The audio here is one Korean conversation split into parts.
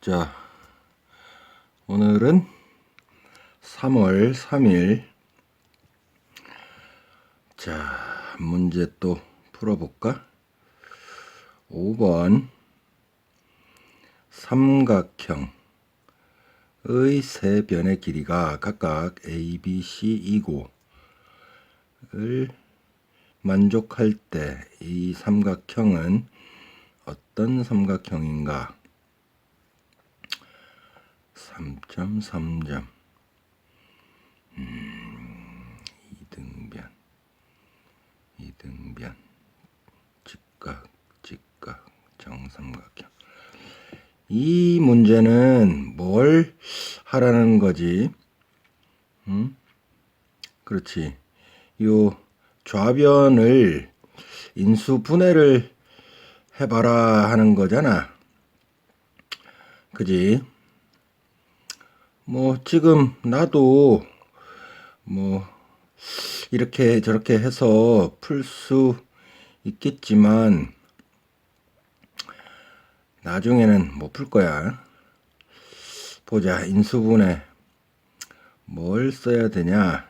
자, 오늘은 3월 3일. 자, 문제 또 풀어볼까? 5번. 삼각형의 세 변의 길이가 각각 A, B, C이고, 을 만족할 때 이 삼각형은 어떤 삼각형인가? 3.3점 음, 이등변 이등변 직각 직각 정삼각형 이 문제는 뭘 하라는 거지? 음? 그렇지. 요 좌변을 인수 분해를 해봐라 하는 거잖아. 그지? 뭐 지금 나도 뭐 이렇게 저렇게 해서 풀 수 있겠지만 나중에는 못 풀 거야. 보자 인수분해 뭘 써야 되냐?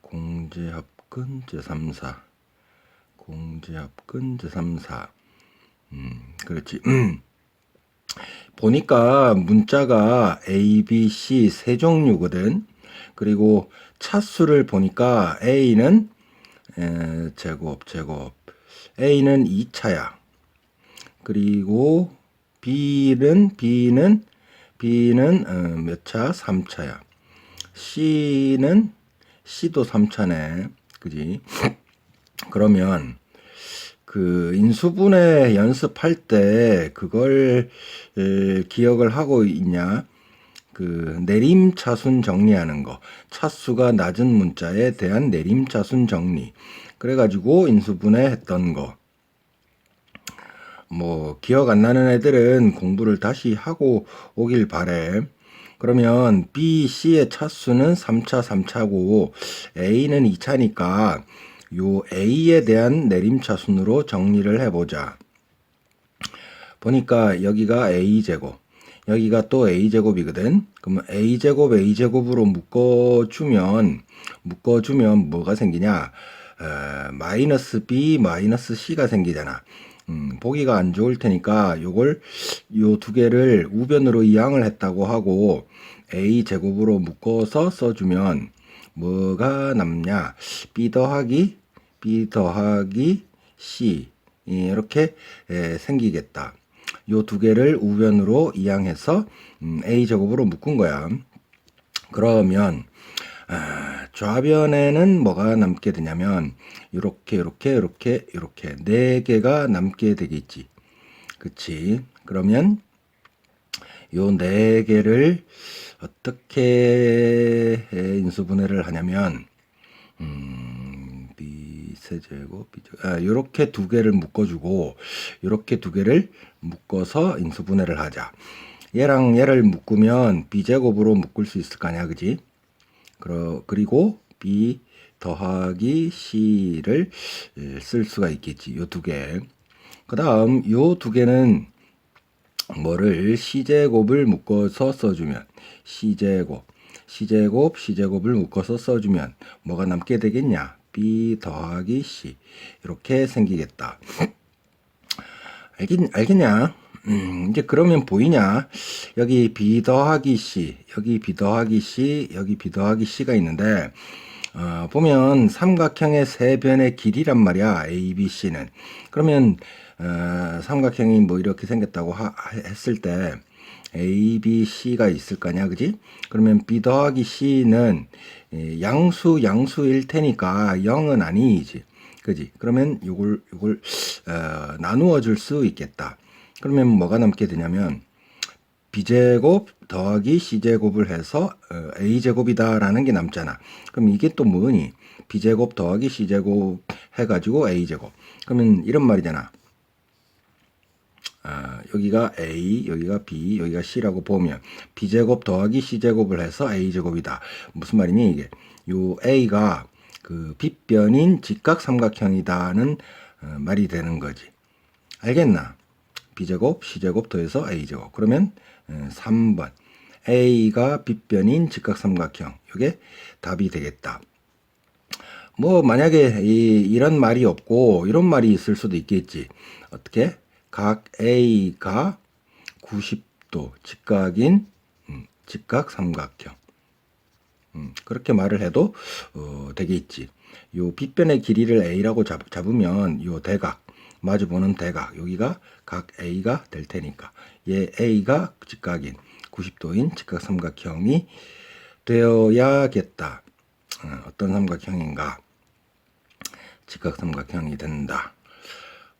공제합근 제3사 공제합근 제3사 음 그렇지 보니까 문자가 A, B, C 세 종류거든. 그리고 차수를 보니까 A는 에, 제곱, 제곱. A는 2차야. 그리고 B는 B는 B는 어, 몇 차? 3차야. C는 C도 3차네. 그지? 그러면 그 인수분해 연습할 때 그걸 에, 기억을 하고 있냐? 그 내림 차순 정리하는 거. 차수가 낮은 문자에 대한 내림 차순 정리. 그래가지고 인수분해 했던 거. 뭐 기억 안 나는 애들은 공부를 다시 하고 오길 바래. 그러면 B, C의 차수는 3차, 3차고 A는 2차니까 요 A에 대한 내림차순으로 정리를 해보자. 보니까 여기가 A제곱, 여기가 또 A제곱이거든. 그러면 A제곱, A제곱으로 묶어주면, 묶어주면 뭐가 생기냐? 어, 마이너스 B, 마이너스 C가 생기잖아. 음, 보기가 안 좋을 테니까 요걸 요 두 개를 우변으로 이항을 했다고 하고 a 제곱으로 묶어서 써주면 뭐가 남냐? b 더하기 b 더하기 c 이렇게 에, 생기겠다. 요 두 개를 우변으로 이항해서 음, a 제곱으로 묶은 거야. 그러면 아, 좌변에는 뭐가 남게 되냐면 이렇게 이렇게 이렇게 이렇게 네 개가 남게 되겠지. 그치? 그러면 요 네 개를 어떻게 인수분해를 하냐면 음, b 세제곱 b 제곱 아, 요렇게 두 개를 묶어주고 요렇게 두 개를 묶어서 인수분해를 하자. 얘랑 얘를 묶으면 b제곱으로 묶을 수 있을 거 아니야, 그지? 그러, 그리고 b 더하기 c를 쓸 수가 있겠지. 요 두 개. 그 다음 요 두 개는 뭐를 c제곱을 묶어서 써주면 c제곱 c제곱 c제곱을 묶어서 써주면 뭐가 남게 되겠냐? B 더하기 c. 이렇게 생기겠다. 알겠, 알겠냐? 음, 이제 그러면 보이냐? 여기 b 더하기 c 여기 b 더하기 c 여기 b 더하기 c가 있는데 어, 보면 삼각형의 세 변의 길이란 말이야 a, b, c는. 그러면 어, 삼각형이 뭐 이렇게 생겼다고 하, 했을 때 A, B, C가 있을 거냐, 그지? 그러면 B 더하기 C는 양수, 양수일 테니까 0은 아니지. 그지? 그러면 요걸, 요걸, 어, 나누어 줄 수 있겠다. 그러면 뭐가 남게 되냐면, B제곱 더하기 C제곱을 해서 어, A제곱이다라는 게 남잖아. 그럼 이게 또 뭐니? B제곱 더하기 C제곱 해가지고 A제곱. 그러면 이런 말이잖아. 아, 여기가 A, 여기가 B, 여기가 C라고 보면 B제곱 더하기 C제곱을 해서 A제곱이다. 무슨 말이니 이게? 요 A가 그 빗변인 직각 삼각형이다는 어, 말이 되는 거지. 알겠나? b제곱 c제곱 더해서 a제곱 그러면 어, 3번 a가 빗변인 직각 삼각형 이게 답이 되겠다. 뭐 만약에 이, 이런 말이 없고 이런 말이 있을 수도 있겠지. 어떻게? 각 A가 90도 직각인 음, 직각 삼각형. 음, 그렇게 말을 해도 어, 되겠지. 요 빗변의 길이를 A라고 잡, 잡으면 요 대각 마주보는 대각 여기가 각 A가 될 테니까 얘 A가 직각인 90도인 직각 삼각형이 되어야겠다. 어, 어떤 삼각형인가? 직각 삼각형이 된다.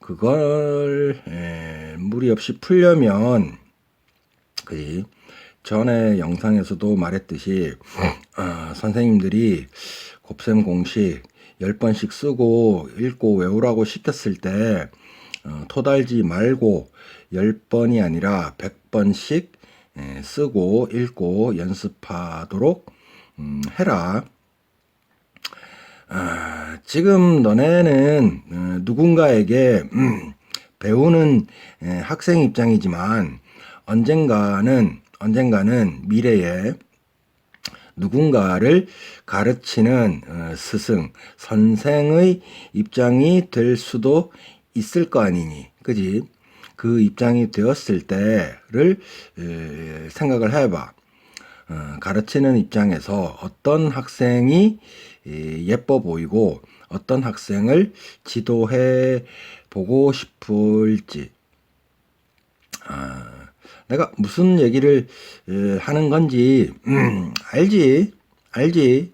그걸 에, 무리 없이 풀려면 그지 전에 영상에서도 말했듯이 어, 선생님들이 곱셈 공식 10번씩 쓰고 읽고 외우라고 시켰을 때 어, 토달지 말고 10번이 아니라 100번씩 에, 쓰고 읽고 연습하도록 음, 해라. 아, 지금 너네는 어, 누군가에게 음, 배우는 에, 학생 입장이지만 언젠가는 언젠가는 미래에 누군가를 가르치는 어, 스승, 선생의 입장이 될 수도 있을 거 아니니, 그지? 그 입장이 되었을 때를 에, 생각을 해봐. 어, 가르치는 입장에서 어떤 학생이 에, 예뻐 보이고 어떤 학생을 지도해 보고 싶을지. 아, 내가 무슨 얘기를 에, 하는 건지 음, 알지? 알지?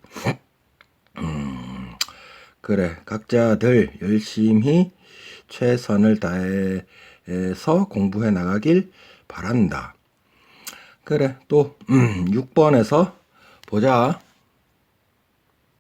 음, 그래. 각자들 열심히 최선을 다해서 공부해 나가길 바란다. 그래. 또 음, 6번에서 보자.